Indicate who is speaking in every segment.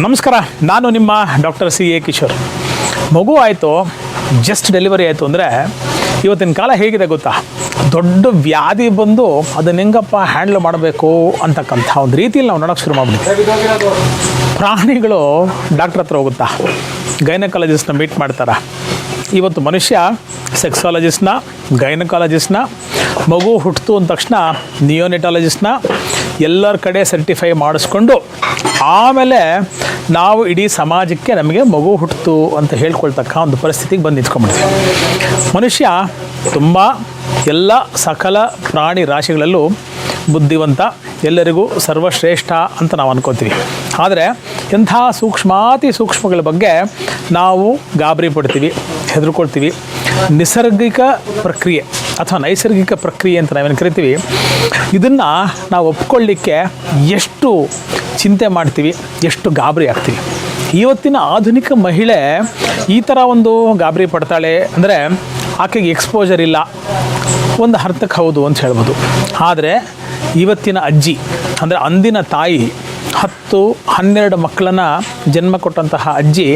Speaker 1: ನಮಸ್ಕಾರ, ನಾನು ನಿಮ್ಮ ಡಾಕ್ಟರ್ ಸಿ ಎ ಕಿಶೋರ್. ಮಗು ಆಯಿತು ಜಸ್ಟ್ ಡೆಲಿವರಿ ಆಯಿತು ಅಂದರೆ ಇವತ್ತಿನ ಕಾಲ ಹೇಗಿದೆ ಗೊತ್ತಾ? ದೊಡ್ಡ ವ್ಯಾಧಿ ಬಂದು ಅದನ್ನ ಹೆಂಗಪ್ಪ ಹ್ಯಾಂಡ್ಲ್ ಮಾಡಬೇಕು ಅಂತಕ್ಕಂಥ ಒಂದು ರೀತಿಯಲ್ಲಿ ನಾವು ನೋಡೋಕೆ ಶುರು ಮಾಡ್ಬಿಡ್ತೀವಿ ಪ್ರಾಣಿಗಳು ಡಾಕ್ಟ್ರ್ ಹತ್ರ ಹೋಗುತ್ತಾ? ಗೈನಕಾಲಜಿಸ್ಟ್ನ ಮೀಟ್ ಮಾಡ್ತಾರೆ. ಇವತ್ತು ಮನುಷ್ಯ ಸೆಕ್ಸಾಲಜಿಸ್ಟ್ನ ಗೈನಕಾಲಜಿಸ್ಟ್ನ ಮಗು ಹುಟ್ಟಿತು ಅಂದ ತಕ್ಷಣ ನಿಯೋನೆಟಾಲಜಿಸ್ಟ್ನ ಎಲ್ಲರ ಕಡೆ ಸರ್ಟಿಫೈ ಮಾಡಿಸ್ಕೊಂಡು ಆಮೇಲೆ ನಾವು ಇಡೀ ಸಮಾಜಕ್ಕೆ ನಮಗೆ ಮಗು ಹುಟ್ಟಿತು ಅಂತ ಹೇಳ್ಕೊಳ್ತಕ್ಕ ಒಂದು ಪರಿಸ್ಥಿತಿಗೆ ಬಂದು ನಿಂತ್ಕೊಂಡ್ಬಿಡ್ತೀವಿ. ಮನುಷ್ಯ ತುಂಬ ಎಲ್ಲ ಸಕಲ ಪ್ರಾಣಿ ರಾಶಿಗಳಲ್ಲೂ ಬುದ್ಧಿವಂತ, ಎಲ್ಲರಿಗೂ ಸರ್ವಶ್ರೇಷ್ಠ ಅಂತ ನಾವು ಅನ್ಕೋತೀವಿ. ಆದರೆ ಎಂಥ ಸೂಕ್ಷ್ಮಾತಿ ಸೂಕ್ಷ್ಮಗಳ ಬಗ್ಗೆ ನಾವು ಗಾಬರಿ ಪಡ್ತೀವಿ, ಹೆದರ್ಕೊಳ್ತೀವಿ. ನಿಸರ್ಗಿಕ ಪ್ರಕ್ರಿಯೆ ಅಥವಾ ನೈಸರ್ಗಿಕ ಪ್ರಕ್ರಿಯೆ ಅಂತ ನಾವೇನು ಕರಿತೀವಿ, ಇದನ್ನು ನಾವು ಒಪ್ಕೊಳ್ಳಿಕ್ಕೆ ಎಷ್ಟು ಚಿಂತೆ ಮಾಡ್ತೀವಿ, ಎಷ್ಟು ಗಾಬರಿ ಆಗ್ತೀವಿ. ಇವತ್ತಿನ ಆಧುನಿಕ ಮಹಿಳೆ ಈ ಥರ ಒಂದು ಗಾಬರಿ ಪಡ್ತಾಳೆ ಅಂದರೆ ಆಕೆಗೆ ಎಕ್ಸ್ಪೋಜರ್ ಇಲ್ಲ. ಒಂದು ಅರ್ಥಕ್ಕೆ ಹೌದು ಅಂತ ಹೇಳ್ಬೋದು. ಆದರೆ ಇವತ್ತಿನ ಅಜ್ಜಿ, ಅಂದರೆ ಅಂದಿನ ತಾಯಿ, ಹತ್ತು, ಹನ್ನೆರಡು ಮಕ್ಕಳನ್ನು ಜನ್ಮ ಕೊಟ್ಟಂತಹ ಅಜ್ಜಿ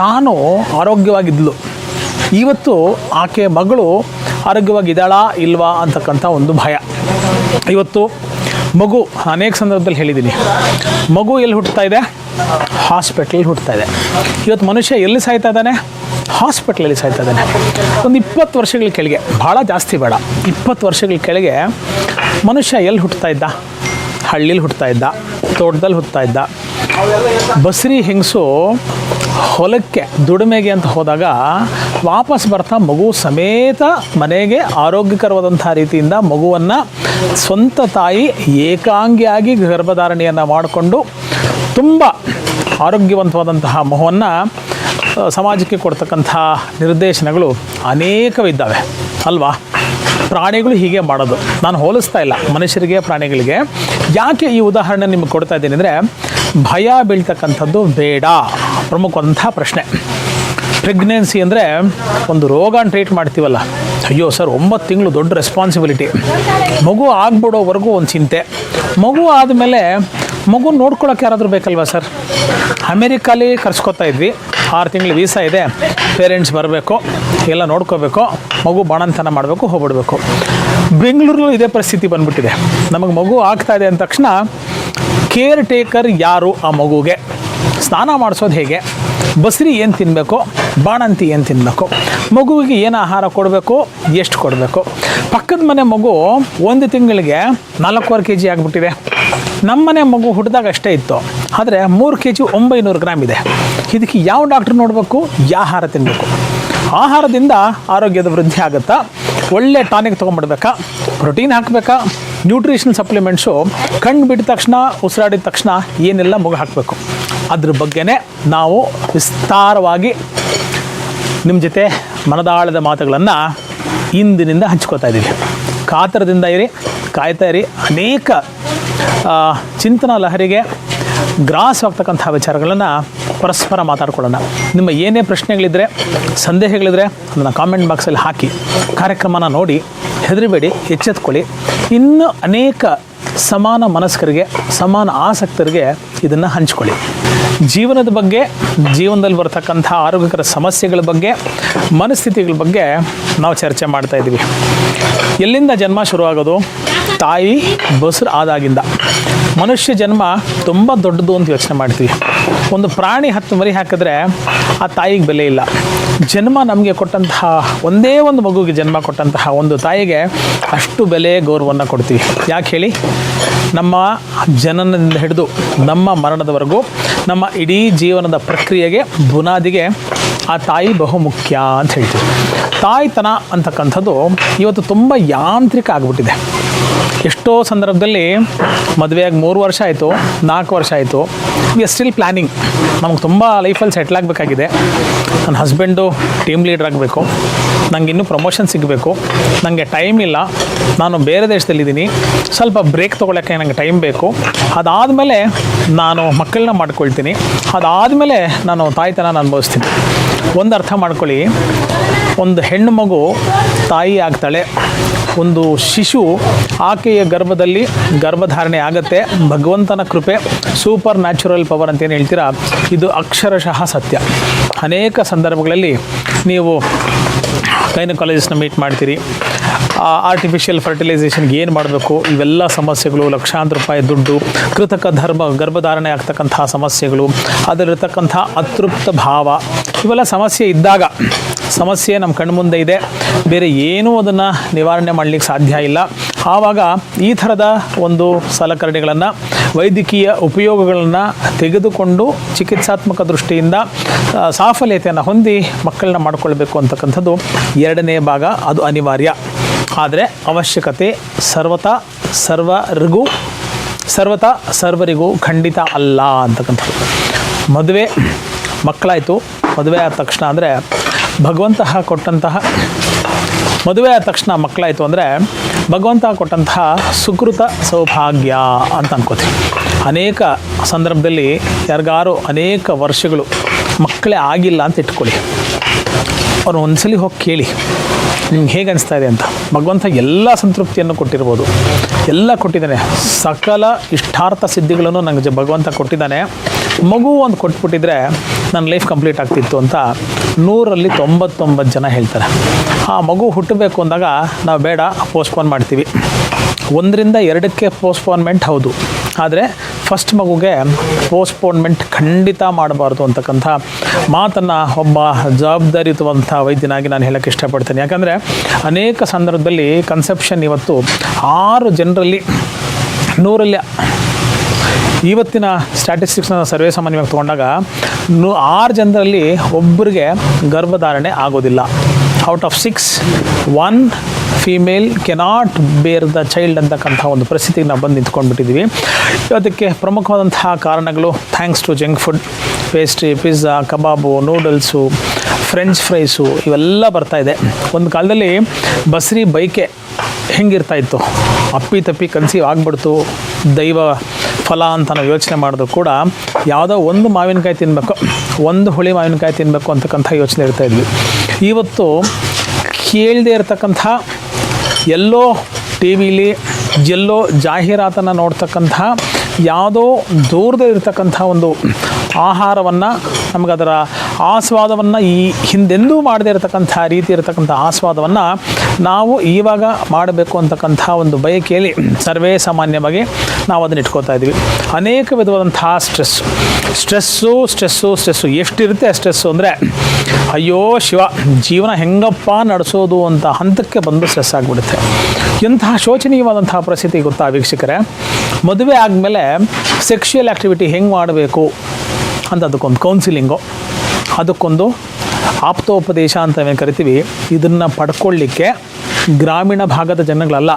Speaker 1: ತಾನು ಆರೋಗ್ಯವಾಗಿದ್ಲು. ಇವತ್ತು ಆಕೆ ಮಗಳು ಆರೋಗ್ಯವಾಗಿದ್ದಾಳಾ ಇಲ್ವಾ ಅಂತಕ್ಕಂಥ ಒಂದು ಭಯ. ಇವತ್ತು ಮಗು, ಅನೇಕ ಸಂದರ್ಭದಲ್ಲಿ ಹೇಳಿದ್ದೀನಿ. ಮಗು ಎಲ್ಲಿ ಹುಟ್ಟುತ್ತಾ ಇದೆ? ಹಾಸ್ಪಿಟ್ಲಲ್ಲಿ ಹುಟ್ಟುತ್ತಾ ಇದೆ. ಇವತ್ತು ಮನುಷ್ಯ ಎಲ್ಲಿ ಸಾಯ್ತಾ ಇದ್ದಾನೆ? ಹಾಸ್ಪಿಟ್ಲಲ್ಲಿ ಸಾಯ್ತಾ ಇದ್ದಾನೆ. ಒಂದು ಇಪ್ಪತ್ತು ವರ್ಷಗಳ ಕೆಳಗೆ ಭಾಳ ಜಾಸ್ತಿ ಬೇಡ, ಇಪ್ಪತ್ತು ವರ್ಷಗಳ ಕೆಳಗೆ ಮನುಷ್ಯ ಎಲ್ಲಿ ಹುಟ್ಟುತ್ತಾ ಇದ್ದ? ಹಳ್ಳಿಲಿ ಹುಟ್ಟುತ್ತಾ ಇದ್ದ, ತೋಟದಲ್ಲಿ ಹುಟ್ಟುತ್ತಾ ಇದ್ದ. ಬಸ್ರಿ ಹೆಂಗಸು ಹೊಲಕ್ಕೆ ದುಡಿಮೆಗೆ ಅಂತ ಹೋದಾಗ ವಾಪಸ್ ಬರ್ತಾ ಮಗು ಸಮೇತ ಮನೆಗೆ ಆರೋಗ್ಯಕರವಾದಂಥ ರೀತಿಯಿಂದ ಮಗುವನ್ನು ಸ್ವಂತ ತಾಯಿ ಏಕಾಂಗಿಯಾಗಿ ಗರ್ಭಧಾರಣೆಯನ್ನು ಮಾಡಿಕೊಂಡು ತುಂಬ ಆರೋಗ್ಯವಂತವಾದಂತಹ ಮಗುವನ್ನು ಸಮಾಜಕ್ಕೆ ಕೊಡ್ತಕ್ಕಂಥ ನಿರ್ದೇಶನಗಳು ಅನೇಕವಿದ್ದಾವೆ. ಅಲ್ವಾ? ಪ್ರಾಣಿಗಳು ಹೀಗೆ ಮಾಡೋದು. ನಾನು ಹೋಲಿಸ್ತಾ ಇಲ್ಲ ಮನುಷ್ಯರಿಗೆ ಪ್ರಾಣಿಗಳಿಗೆ. ಯಾಕೆ ಈ ಉದಾಹರಣೆ ನಿಮಗೆ ಕೊಡ್ತಾ ಇದ್ದೀನಿ ಅಂದರೆ ಭಯ ಬೀಳ್ತಕ್ಕಂಥದ್ದು ಬೇಡ. ಪ್ರಮುಖವಾದಂತಹ ಪ್ರಶ್ನೆ. ಪ್ರೆಗ್ನೆನ್ಸಿ ಅಂದರೆ ಒಂದು ರೋಗ ಟ್ರೀಟ್ ಮಾಡ್ತೀವಲ್ಲ. ಅಯ್ಯೋ ಸರ್, ಒಂಬತ್ತು ತಿಂಗಳು ದೊಡ್ಡ ರೆಸ್ಪಾನ್ಸಿಬಿಲಿಟಿ ಮಗು ಆಗ್ಬಿಡೋವರೆಗೂ ಒಂದು ಚಿಂತೆ. ಮಗು ಆದಮೇಲೆ ಮಗು ನೋಡ್ಕೊಳ್ಳೋಕೆ ಯಾರಾದರೂ ಬೇಕಲ್ವಾ ಸರ್? ಅಮೇರಿಕಾಲಿ ಕರ್ಸ್ಕೊತಾ ಇದ್ವಿ. ಆರು ತಿಂಗಳು ವೀಸಾ ಇದೆ. ಪೇರೆಂಟ್ಸ್ ಬರಬೇಕು, ಎಲ್ಲ ನೋಡ್ಕೋಬೇಕು, ಮಗು ಬಾಣಂತನ ಮಾಡಬೇಕು, ಹೋಗ್ಬಿಡ್ಬೇಕು. ಬೆಂಗಳೂರಲ್ಲೂ ಇದೇ ಪರಿಸ್ಥಿತಿ ಬಂದ್ಬಿಟ್ಟಿದೆ. ನಮಗೆ ಮಗು ಆಗ್ತಾ ಇದೆ ಅಂದ ತಕ್ಷಣ ಕೇರ್ ಟೇಕರ್ ಯಾರು ಆ ಮಗುಗೆ? ಸ್ನಾನ ಮಾಡಿಸೋದು ಹೇಗೆ? ಬಸ್ರಿ ಏನು ತಿನ್ನಬೇಕು ಬಾಣಂತಿ ಏನು ತಿನ್ನಬೇಕು ಮಗುವಿಗೆ ಏನು ಆಹಾರ ಕೊಡಬೇಕು? ಎಷ್ಟು ಕೊಡಬೇಕು? ಪಕ್ಕದ ಮನೆ ಮಗು ಒಂದು ತಿಂಗಳಿಗೆ ನಾಲ್ಕೂವರೆ ಕೆ ಜಿ ಆಗಿಬಿಟ್ಟಿದೆ ನಮ್ಮನೆ ಮಗು ಹುಟ್ಟಿದಾಗ ಅಷ್ಟೇ ಇತ್ತು. ಆದರೆ ಮೂರು ಕೆ ಜಿ ಒಂಬೈನೂರು ಗ್ರಾಮ್ ಇದೆ. ಇದಕ್ಕೆ ಯಾವ ಡಾಕ್ಟ್ರ್ ನೋಡಬೇಕು? ಯಾವ ಆಹಾರ ತಿನ್ನಬೇಕು ಆಹಾರದಿಂದ ಆರೋಗ್ಯದ ವೃದ್ಧಿ ಆಗುತ್ತಾ? ಒಳ್ಳೆ ಟಾನಿಕ್ ತೊಗೊಂಡ್ಬಿಡ್ಬೇಕಾ? ಪ್ರೋಟೀನ್ ಹಾಕಬೇಕಾ? ನ್ಯೂಟ್ರಿಷನ್ ಸಪ್ಲಿಮೆಂಟ್ಸು ಕಣ್ಣು ಬಿಟ್ಟ ತಕ್ಷಣ, ಉಸಿರಾಡಿದ ತಕ್ಷಣ ಏನೆಲ್ಲ ಮಗು ಹಾಕಬೇಕು? ಅದ್ರ ಬಗ್ಗೆನೇ ನಾವು ವಿಸ್ತಾರವಾಗಿ ನಿಮ್ಮ ಜೊತೆ ಮನದಾಳದ ಮಾತುಗಳನ್ನು ಇಂದಿನಿಂದ ಹಂಚ್ಕೋತಾ ಇದ್ದೀವಿ. ಕಾತರದಿಂದ ಇರಿ, ಕಾಯ್ತಾ ಇರಿ. ಅನೇಕ ಚಿಂತನ ಲಹರಿಗೆ ಗ್ರಾಸವಾಗ್ತಕ್ಕಂಥ ವಿಚಾರಗಳನ್ನು ಪರಸ್ಪರ ಮಾತಾಡ್ಕೊಳ್ಳೋಣ. ನಿಮ್ಮ ಏನೇ ಪ್ರಶ್ನೆಗಳಿದ್ದರೆ ಸಂದೇಹಗಳಿದ್ದರೆ ಅದನ್ನು ಕಾಮೆಂಟ್ ಬಾಕ್ಸಲ್ಲಿ ಹಾಕಿ ಕಾರ್ಯಕ್ರಮನ ನೋಡಿ ಹೆದರಿಬೇಡಿ, ಎಚ್ಚೆತ್ಕೊಳ್ಳಿ. ಇನ್ನೂ ಅನೇಕ ಸಮಾನ ಮನಸ್ಕರಿಗೆ, ಸಮಾನ ಆಸಕ್ತರಿಗೆ ಇದನ್ನು ಹಂಚ್ಕೊಳ್ಳಿ. ಜೀವನದ ಬಗ್ಗೆ, ಜೀವನದಲ್ಲಿ ಬರ್ತಕ್ಕಂಥ ಆರೋಗ್ಯಕರ ಸಮಸ್ಯೆಗಳ ಬಗ್ಗೆ, ಮನಸ್ಥಿತಿಗಳ ಬಗ್ಗೆ ನಾವು ಚರ್ಚೆ ಮಾಡ್ತಾ ಇದ್ದೀವಿ. ಎಲ್ಲಿಂದ ಜನ್ಮ ಶುರುವಾಗೋದು? ತಾಯಿ ಬಸ್ರು ಆದಾಗಿಂದ. ಮನುಷ್ಯ ಜನ್ಮ ತುಂಬ ದೊಡ್ಡದು ಅಂತ ಯೋಚನೆ ಮಾಡ್ತೀವಿ. ಒಂದು ಪ್ರಾಣಿ ಹತ್ತು ಮರಿ ಹಾಕಿದ್ರೆ ಆ ತಾಯಿಗೆ ಬೆಲೆ ಇಲ್ಲ. ಜನ್ಮ ನಮಗೆ ಕೊಟ್ಟಂತಹ ಒಂದೇ ಒಂದು ಮಗುಗೆ ಜನ್ಮ ಕೊಟ್ಟಂತಹ ಒಂದು ತಾಯಿಗೆ ಅಷ್ಟು ಬೆಲೆ ಗೌರವವನ್ನು ಕೊಡ್ತೀವಿ. ಯಾಕೆ ಹೇಳಿ? ನಮ್ಮ ಜನನದಿಂದ ಹಿಡಿದು ನಮ್ಮ ಮರಣದವರೆಗೂ ನಮ್ಮ ಇಡೀ ಜೀವನದ ಪ್ರಕ್ರಿಯೆಗೆ, ಬುನಾದಿಗೆ ಆ ತಾಯಿ ಬಹುಮುಖ್ಯ ಅಂತ ಹೇಳ್ತೀವಿ. ತಾಯ್ತನ ಅಂತಕ್ಕಂಥದ್ದು ಇವತ್ತು ತುಂಬ ಯಾಂತ್ರಿಕ ಆಗಿಬಿಟ್ಟಿದೆ. ಎಷ್ಟೋ ಸಂದರ್ಭದಲ್ಲಿ ಮದುವೆಯಾಗಿ ಮೂರು ವರ್ಷ ಆಯಿತು, ನಾಲ್ಕು ವರ್ಷ ಆಯಿತು. ವಿ ಆರ್ ಸ್ಟಿಲ್ ಪ್ಲ್ಯಾನಿಂಗ್ ನಮ್ಗೆ ತುಂಬ ಲೈಫಲ್ಲಿ ಸೆಟ್ಲ್ ಆಗಬೇಕಾಗಿದೆ. ನನ್ನ ಹಸ್ಬೆಂಡು ಟೀಮ್ ಲೀಡರ್ ಆಗಬೇಕು. ನನಗೆ ಇನ್ನೂ ಪ್ರಮೋಷನ್ ಸಿಗಬೇಕು. ನನಗೆ ಟೈಮ್ ಇಲ್ಲ. ನಾನು ಬೇರೆ ದೇಶದಲ್ಲಿದ್ದೀನಿ. ಸ್ವಲ್ಪ ಬ್ರೇಕ್ ತೊಗೊಳಕ್ಕೆ ನನಗೆ ಟೈಮ್ ಬೇಕು. ಅದಾದಮೇಲೆ ನಾನು ಮಕ್ಕಳನ್ನ ಮಾಡ್ಕೊಳ್ತೀನಿ. ಅದಾದಮೇಲೆ ನಾನು ತಾಯ್ತನ ಅನುಭವಿಸ್ತೀನಿ. ಒಂದು ಅರ್ಥ ಮಾಡ್ಕೊಳ್ಳಿ. ಒಂದು ಹೆಣ್ಣು ಮಗು ತಾಯಿ ಆಗ್ತಾಳೆ. ಒಂದು ಶಿಶು ಆಕೆಯ ಗರ್ಭದಲ್ಲಿ ಗರ್ಭಧಾರಣೆ ಆಗತ್ತೆ. ಭಗವಂತನ ಕೃಪೆ ಸೂಪರ್ ನ್ಯಾಚುರಲ್ ಪವರ್ ಅಂತ ಏನು ಹೇಳ್ತೀರಾ? ಇದು ಅಕ್ಷರಶಃ ಸತ್ಯ. ಅನೇಕ ಸಂದರ್ಭಗಳಲ್ಲಿ ನೀವು ಗೈನಕಾಲಜಿಸ್ಟ್ನ ಮೀಟ್ ಮಾಡ್ತೀರಿ. ಆರ್ಟಿಫಿಷಿಯಲ್ ಫರ್ಟಿಲೈಸೇಷನ್ಗೆ ಏನು ಮಾಡಬೇಕು? ಇವೆಲ್ಲ ಸಮಸ್ಯೆಗಳು ಲಕ್ಷಾಂತರ ರೂಪಾಯಿ ದುಡ್ಡು, ಕೃತಕ ಧರ್ಮ, ಗರ್ಭಧಾರಣೆ ಆಗ್ತಕ್ಕಂತಹ ಸಮಸ್ಯೆಗಳು ಅದರಲ್ಲಿರ್ತಕ್ಕಂಥ ಅತೃಪ್ತ ಭಾವ, ಇವೆಲ್ಲ ಸಮಸ್ಯೆ ಇದ್ದಾಗ ಸಮಸ್ಯೆ ನಮ್ಮ ಕಣ್ಮುಂದೆ ಇದೆ. ಬೇರೆ ಏನೂ ಅದನ್ನು ನಿವಾರಣೆ ಮಾಡಲಿಕ್ಕೆ ಸಾಧ್ಯ ಇಲ್ಲ. ಆವಾಗ ಈ ಥರದ ಒಂದು ಸಲಕರಣೆಗಳನ್ನು ವೈದ್ಯಕೀಯ ಉಪಯೋಗಗಳನ್ನು ತೆಗೆದುಕೊಂಡು ಚಿಕಿತ್ಸಾತ್ಮಕ ದೃಷ್ಟಿಯಿಂದ ಸಾಫಲ್ಯತೆಯನ್ನು ಹೊಂದಿ ಮಕ್ಕಳನ್ನ ಮಾಡಿಕೊಳ್ಬೇಕು ಅಂತಕ್ಕಂಥದ್ದು ಎರಡನೇ ಭಾಗ. ಅದು ಅನಿವಾರ್ಯ. ಆದರೆ ಅವಶ್ಯಕತೆ ಸರ್ವತಾ ಸರ್ವರಿಗೂ ಸರ್ವತಾ ಸರ್ವರಿಗೂ ಖಂಡಿತ ಅಲ್ಲ ಅಂತಕ್ಕಂಥದ್ದು. ಮದುವೆ ಮಕ್ಕಳಾಯಿತು. ಮದುವೆ ಆದ ತಕ್ಷಣ ಅಂದರೆ ಭಗವಂತ ಕೊಟ್ಟಂತಹ ಮದುವೆ ಆದ ತಕ್ಷಣ ಮಕ್ಕಳಾಯಿತು ಅಂದರೆ ಭಗವಂತ ಕೊಟ್ಟಂತಹ ಸುಕೃತ ಸೌಭಾಗ್ಯ ಅಂತ ಅನ್ಕೋತೀವಿ. ಅನೇಕ ಸಂದರ್ಭದಲ್ಲಿ ಯಾರಿಗಾರು ಅನೇಕ ವರ್ಷಗಳು ಮಕ್ಕಳೇ ಆಗಿಲ್ಲ ಅಂತ ಇಟ್ಕೊಳ್ಳಿ. ಅವ್ರು ಒಂದ್ಸಲಿ ಹೋಗಿ ಕೇಳಿ ನಿಮ್ಗೆ ಹೇಗೆ ಅನಿಸ್ತಾ ಇದೆ ಅಂತ. ಭಗವಂತ ಎಲ್ಲ ಸಂತೃಪ್ತಿಯನ್ನು ಕೊಟ್ಟಿರ್ಬೋದು. ಎಲ್ಲ ಕೊಟ್ಟಿದ್ದಾನೆ. ಸಕಲ ಇಷ್ಟಾರ್ಥ ಸಿದ್ಧಿಗಳನ್ನು ನನಗೆ ಭಗವಂತ ಕೊಟ್ಟಿದ್ದಾನೆ. ಮಗು ಒಂದು ಕೊಟ್ಬಿಟ್ಟಿದ್ರೆ ನನ್ನ ಲೈಫ್ ಕಂಪ್ಲೀಟ್ ಆಗ್ತಿತ್ತು ಅಂತ ನೂರಲ್ಲಿ ತೊಂಬತ್ತೊಂಬತ್ತು ಜನ ಹೇಳ್ತಾರೆ. ಆ ಮಗು ಹುಟ್ಟಬೇಕು ಅಂದಾಗ ನಾವು ಬೇಡ ಪೋಸ್ಟ್ಪೋನ್ ಮಾಡ್ತೀವಿ. ಒಂದರಿಂದ ಎರಡಕ್ಕೆ ಪೋಸ್ಟ್ಪೋನ್ಮೆಂಟ್ ಹೌದು. ಆದರೆ ಫಸ್ಟ್ ಮಗುಗೆ ಪೋಸ್ಟ್ಪೋನ್ಮೆಂಟ್ ಖಂಡಿತ ಮಾಡಬಾರ್ದು ಅಂತಕ್ಕಂಥ ಮಾತನ್ನು ಒಬ್ಬ ಜವಾಬ್ದಾರಿಯುತವಂಥ ವೈದ್ಯನಾಗಿ ನಾನು ಹೇಳೋಕ್ಕೆ ಇಷ್ಟಪಡ್ತೇನೆ. ಯಾಕಂದರೆ ಅನೇಕ ಸಂದರ್ಭದಲ್ಲಿ ಕನ್ಸೆಪ್ಷನ್ ಇವತ್ತು ಆರು ಜನರಲ್ಲಿ ನೂರಲ್ಲಿ ಇವತ್ತಿನ ಸ್ಟ್ಯಾಟಿಸ್ಟಿಕ್ಸ್ನ ಸರ್ವೇ ಸಾಮಾನ್ಯವಾಗಿ ತೊಗೊಂಡಾಗ ನೂ ಆರು ಜನರಲ್ಲಿ ಒಬ್ಬರಿಗೆ ಗರ್ಭಧಾರಣೆ ಆಗೋದಿಲ್ಲ. Out of six one female cannot bear the child ಅಂತಕ್ಕಂಥ ಒಂದು ಪರಿಸ್ಥಿತಿಗೆ ನಾವು ಬಂದು ನಿಂತ್ಕೊಂಡ್ಬಿಟ್ಟಿದ್ದೀವಿ ಇವತ್ತಕ್ಕೆ ಪ್ರಮುಖವಾದಂತಹ ಕಾರಣಗಳು thanks to junk food pastry pizza kebab noodles French fries ಇವೆಲ್ಲ ಇದೆ. ಒಂದು ಕಾಲದಲ್ಲಿ ಬಸ್ರಿ ಬೈಕೆ ಹೆಂಗಿರ್ತಾ ಇತ್ತು. ಅಪ್ಪಿ ತಪ್ಪಿ ಕನ್ಸೀವ್ ಆಗ್ಬಿಡ್ತು. ದೈವ ಫಲ ಅಂತ ನಾವು ಯೋಚನೆ ಮಾಡಿದ್ರು ಕೂಡ ಯಾವುದೋ ಒಂದು ಮಾವಿನಕಾಯಿ ತಿನ್ನಬೇಕು ಒಂದು ಹುಳಿ ಮಾವಿನಕಾಯಿ ತಿನ್ನಬೇಕು ಅಂತಕ್ಕಂಥ ಯೋಚನೆ ಇರ್ತಾ ಇದ್ವಿ. ಇವತ್ತು ಕೇಳದೇ ಇರತಕ್ಕಂಥ ಎಲ್ಲೋ ಟಿ ವಿಲಿ ಎಲ್ಲೋ ಜಾಹೀರಾತನ್ನು ನೋಡ್ತಕ್ಕಂಥ ಯಾವುದೋ ದೂರದಲ್ಲಿರ್ತಕ್ಕಂಥ ಒಂದು ಆಹಾರವನ್ನು ನಮಗದರ ಆಸ್ವಾದವನ್ನು ಈ ಹಿಂದೆಂದೂ ಮಾಡದೇ ಇರತಕ್ಕಂಥ ರೀತಿ ಇರತಕ್ಕಂಥ ಆಸ್ವಾದವನ್ನು ನಾವು ಇವಾಗ ಮಾಡಬೇಕು ಅಂತಕ್ಕಂಥ ಒಂದು ಬಯಕೆಯಲ್ಲಿ ಸರ್ವೇ ಸಾಮಾನ್ಯವಾಗಿ ನಾವು ಅದನ್ನ ಇಟ್ಕೋತಾ ಇದ್ದೀವಿ. ಅನೇಕ ವಿಧವಾದಂತಹ ಸ್ಟ್ರೆಸ್. Stress stress stress. ಎಷ್ಟಿರುತ್ತೆ ಸ್ಟ್ರೆಸ್ಸು ಅಂದರೆ, ಅಯ್ಯೋ ಶಿವ, ಜೀವನ ಹೆಂಗಪ್ಪ ನಡೆಸೋದು ಅಂತ ಹಂತಕ್ಕೆ ಬಂದು ಸ್ಟ್ರೆಸ್ ಆಗಿಬಿಡುತ್ತೆ. ಎಂತಹ ಶೋಚನೀಯವಾದಂತಹ ಪರಿಸ್ಥಿತಿ ಗೊತ್ತಾ ವೀಕ್ಷಕರೇ? ಮದುವೆ ಆದಮೇಲೆ ಸೆಕ್ಷುಯಲ್ ಆ್ಯಕ್ಟಿವಿಟಿ ಹೆಂಗೆ ಮಾಡಬೇಕು ಅಂತ ಅದಕ್ಕೊಂದು ಕೌನ್ಸಿಲಿಂಗು ಅದಕ್ಕೊಂದು ಆಪ್ತೋಪದೇಶ ಅಂತ ಏನು ಕರಿತೀವಿ, ಇದನ್ನು ಪಡ್ಕೊಳ್ಳಿಕ್ಕೆ ಗ್ರಾಮೀಣ ಭಾಗದ ಜನಗಳಲ್ಲ,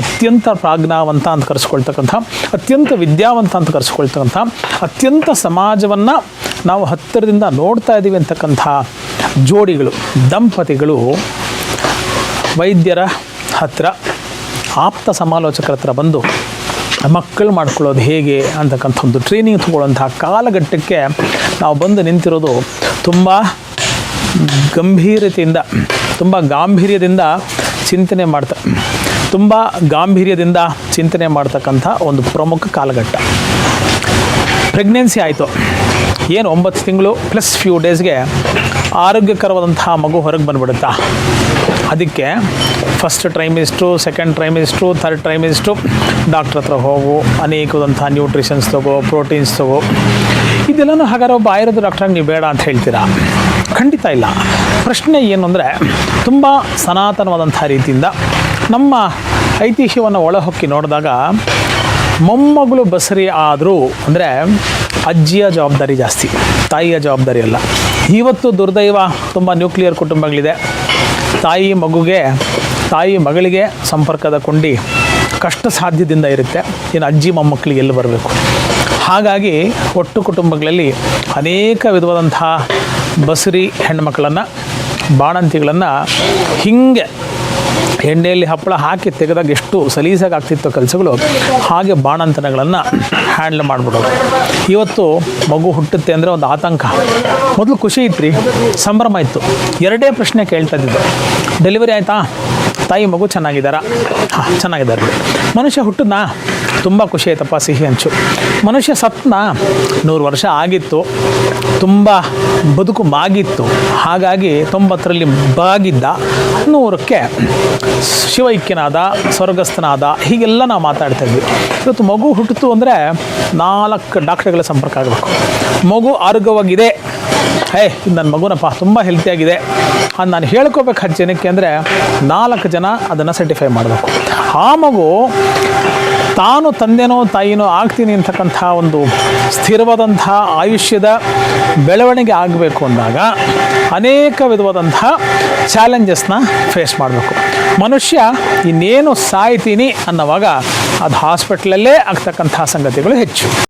Speaker 1: ಅತ್ಯಂತ ಪ್ರಾಜ್ಞಾವಂತ ಅಂತ ಕರೆಸ್ಕೊಳ್ತಕ್ಕಂಥ, ಅತ್ಯಂತ ವಿದ್ಯಾವಂತ ಅಂತ ಕರೆಸ್ಕೊಳ್ತಕ್ಕಂಥ, ಅತ್ಯಂತ ಸಮಾಜವನ್ನು ನಾವು ಹತ್ತಿರದಿಂದ ನೋಡ್ತಾ ಇದ್ದೀವಿ ಅಂತಕ್ಕಂಥ ಜೋಡಿಗಳು, ದಂಪತಿಗಳು ವೈದ್ಯರ ಹತ್ತಿರ ಆಪ್ತ ಸಮಾಲೋಚಕರ ಹತ್ರ ಬಂದು ಮಕ್ಕಳು ಮಾಡ್ಕೊಳ್ಳೋದು ಹೇಗೆ ಅಂತಕ್ಕಂಥ ಒಂದು ಟ್ರೈನಿಂಗ್ ತಗೊಳ್ಳುವಂತಹ ಕಾಲಘಟ್ಟಕ್ಕೆ ನಾವು ಬಂದು ನಿಂತಿರೋದು ತುಂಬ ಗಂಭೀರತೆಯಿಂದ, ತುಂಬ ಗಾಂಭೀರ್ಯದಿಂದ ಚಿಂತನೆ ಮಾಡ್ತಾ, ತುಂಬ ಗಾಂಭೀರ್ಯದಿಂದ ಚಿಂತನೆ ಮಾಡ್ತಕ್ಕಂಥ ಒಂದು ಪ್ರಮುಖ ಕಾಲಘಟ್ಟ. ಪ್ರೆಗ್ನೆನ್ಸಿ ಆಯಿತು. ಏನು ಒಂಬತ್ತು ತಿಂಗಳು ಪ್ಲಸ್ ಫ್ಯೂ ಡೇಸ್ಗೆ ಆರೋಗ್ಯಕರವಾದಂತಹ ಮಗು ಹೊರಗೆ ಬಂದುಬಿಡುತ್ತಾ? ಅದಕ್ಕೆ first trimester second trimester third trimester doctor ಹತ್ರ ಹೋಗು, ಅನೇಕದಂಥ ನ್ಯೂಟ್ರಿಷನ್ಸ್ ತಗೋ, ಪ್ರೋಟೀನ್ಸ್ ತಗೋ ಇದೆಲ್ಲನೂ ಹಾಗಾದ್ರೆ ಒಬ್ಬ ಆಯುರ್ವೇದ ಡಾಕ್ಟ್ರಾಗಿ ನೀವು ಬೇಡ ಅಂತ ಹೇಳ್ತೀರಾ? ಖಂಡಿತ ಇಲ್ಲ. ಪ್ರಶ್ನೆ ಏನು ಅಂದರೆ, ತುಂಬ ಸನಾತನವಾದಂಥ ರೀತಿಯಿಂದ ನಮ್ಮ ಐತಿಹ್ಯವನ್ನು ಒಳಹೊಕ್ಕಿ ನೋಡಿದಾಗ ಮೊಮ್ಮಗಳು ಬಸರಿ ಆದರೂ ಅಂದರೆ ಅಜ್ಜಿಯ ಜವಾಬ್ದಾರಿ ಜಾಸ್ತಿ, ತಾಯಿಯ ಜವಾಬ್ದಾರಿ ಅಲ್ಲ. ಇವತ್ತು ದುರ್ದೈವ ತುಂಬ ನ್ಯೂಕ್ಲಿಯರ್ ಕುಟುಂಬಗಳಿದೆ. ತಾಯಿ ಮಗುಗೆ, ತಾಯಿ ಮಗಳಿಗೆ ಸಂಪರ್ಕದ ಕೊಂಡಿ ಕಷ್ಟ ಸಾಧ್ಯದಿಂದ ಇರುತ್ತೆ. ಇನ್ನು ಅಜ್ಜಿ ಮೊಮ್ಮಕ್ಕಳಿಗೆ ಎಲ್ಲಿ ಬರಬೇಕು? ಹಾಗಾಗಿ ಒಟ್ಟು ಕುಟುಂಬಗಳಲ್ಲಿ ಅನೇಕ ವಿಧವಾದಂಥ ಬಸರಿ ಹೆಣ್ಮಕ್ಳನ್ನು, ಬಾಣಂತಿಗಳನ್ನು ಹಿಂಗೆ ಎಣ್ಣೆಯಲ್ಲಿ ಹಪ್ಪಳ ಹಾಕಿ ತೆಗೆದಾಗ ಎಷ್ಟು ಸಲೀಸಾಗಿ ಆಗ್ತಿತ್ತು ಕೆಲಸಗಳು, ಹಾಗೆ ಬಾಣಂತನಗಳನ್ನು ಹ್ಯಾಂಡಲ್ ಮಾಡಿಬಿಡೋದು. ಇವತ್ತು ಮಗು ಹುಟ್ಟುತ್ತೆ ಅಂದರೆ ಒಂದು ಆತಂಕ. ಮೊದಲು ಖುಷಿ ಇತ್ತು ಸಂಭ್ರಮ ಇತ್ತು. ಎರಡೇ ಪ್ರಶ್ನೆ ಕೇಳ್ತಾ ಡೆಲಿವರಿ ಆಯಿತಾ? ತಾಯಿ ಮಗು ಚೆನ್ನಾಗಿದ್ದಾರಾ? ಹಾಂ, ಚೆನ್ನಾಗಿದ್ದಾರೆ. ಮನುಷ್ಯ ಹುಟ್ಟದ್ನಾ? ತುಂಬ ಖುಷಿ ಆಯ್ತಪ್ಪ ಸಿಹಿ ಹಂಚು. ಮನುಷ್ಯ ಸತ್ನ ನೂರು ವರ್ಷ ಆಗಿತ್ತು, ತುಂಬ ಬದುಕು ಮಾಗಿತ್ತು ಹಾಗಾಗಿ ತೊಂಬತ್ತರಲ್ಲಿ ಬಾಗಿದ್ದ ನೂರಕ್ಕೆ ಶಿವೈಕ್ಯನಾದ, ಸ್ವರ್ಗಸ್ಥನಾದ, ಹೀಗೆಲ್ಲ ನಾವು ಮಾತಾಡ್ತಾ ಇದ್ವಿ. ಇವತ್ತು ಮಗು ಹುಟ್ಟಿತು ಅಂದರೆ ನಾಲ್ಕು ಡಾಕ್ಟರ್ಗಳ ಸಂಪರ್ಕ ಆಗಬೇಕು. ಮಗು ಆರೋಗ್ಯವಾಗಿದೆ. ಹೇ ನನ್ನ ಮಗುನಪ್ಪ, ತುಂಬ ಹೆಲ್ತಿಯಾಗಿದೆ ಅದು ನಾನು ಹೇಳ್ಕೋಬೇಕು ಹತ್ತು ಜನಕ್ಕೆ ಅಂದರೆ ನಾಲ್ಕು ಜನ ಅದನ್ನು ಸರ್ಟಿಫೈ ಮಾಡಬೇಕು. ಆ ಮಗು ತಾನು ತಂದೆನೋ ತಾಯಿನೋ ಆಗ್ತೀನಿ ಅಂತಕ್ಕಂಥ ಒಂದು ಸ್ಥಿರವಾದಂತಹ ಆಯುಷ್ಯದ ಬೆಳವಣಿಗೆ ಆಗಬೇಕು ಅಂದಾಗ ಅನೇಕ ವಿಧವಾದಂಥ ಚಾಲೆಂಜಸ್ನ ಫೇಸ್ ಮಾಡಬೇಕು. ಮನುಷ್ಯ ಇನ್ನೇನು ಸಾಯ್ತೀನಿ ಅನ್ನೋವಾಗ ಅದು ಹಾಸ್ಪಿಟ್ಲಲ್ಲೇ ಆಗ್ತಕ್ಕಂಥ ಸಂಗತಿಗಳು ಹೆಚ್ಚು.